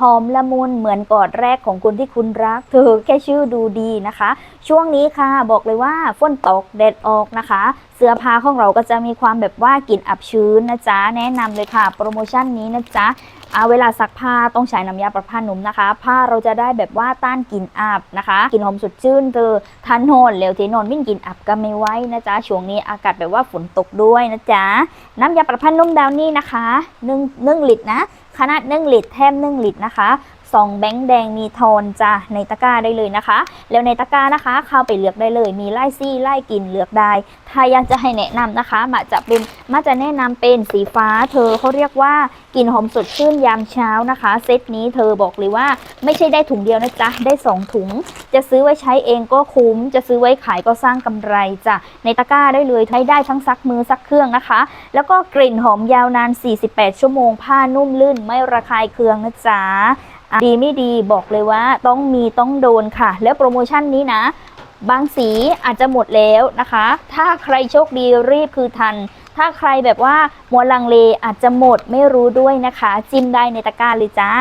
หอมละมุนเหมือนกอดแรกของคนที่คุณรัก เธอแค่ชื่อดูดีนะคะ ช่วงนี้ค่ะบอกเลยว่าฝนตกแดดออกนะคะ เสื้อผ้าของเราก็จะมีความแบบว่ากลิ่นอับชื้นนะจ๊ะแนะนำเลยค่ะ โปรโมชั่นนี้นะจ๊ะอ่าเวลาซักผ้าต้องใช้น้ำยาปรับผ้านุ่มนะคะ ผ้าเราจะได้แบบว่าต้านกลิ่นอับนะคะกลิ่นหอมสดชื่นเธอทันโหนเหลวเทนอนมิ่งกลิ่นอับก็ไม่ไหวนะจ๊ะช่วงนี้อากาศแบบว่าฝนตกด้วยนะจ๊ะน้ำยาปรับผ้านุ่มดาวนี่นะคะหนึ่งหนึ่งลิตรนะ ขนาด1ลิตรแถม1ลิตรนะคะ สองแบงค์แดงมีโทนจ้ะในตะกร้าได้เลยนะคะ แล้วในตะกร้านะคะเข้าไปเลือกได้เลย มีไล่ซี่ไล่กลิ่นเลือกได้ ถ้าอยากจะให้แนะนำนะคะมาจะเป็นมาจะแนะนำเป็นสีฟ้า เธอเขาเรียกว่ากลิ่นหอมสดชื่นยามเช้านะคะ เซตนี้เธอบอกเลยว่าไม่ใช่ได้ถุงเดียวนะจ๊ะได้สองถุง จะซื้อไว้ใช้เองก็คุ้ม จะซื้อไว้ขายก็สร้างกำไรจ้ะในตะกร้าได้เลยใช้ได้ทั้งซักมือซักเครื่องนะคะ แล้วก็กลิ่นหอมยาวนาน 48 ชั่วโมงผ้านุ่มลื่นไม่ระคายเคืองนะจ๊ะ ดีไม่ดีบอกเลยว่าต้องมีต้องโดนค่ะ แล้วโปรโมชั่นนี้นะ บางสีอาจจะหมดแล้วนะคะ ถ้าใครโชคดีรีบคือทัน ถ้าใครแบบว่ามัวลังเลอาจจะหมดไม่รู้ด้วยนะคะ จิ้มได้ในตะกร้าเลยจ้า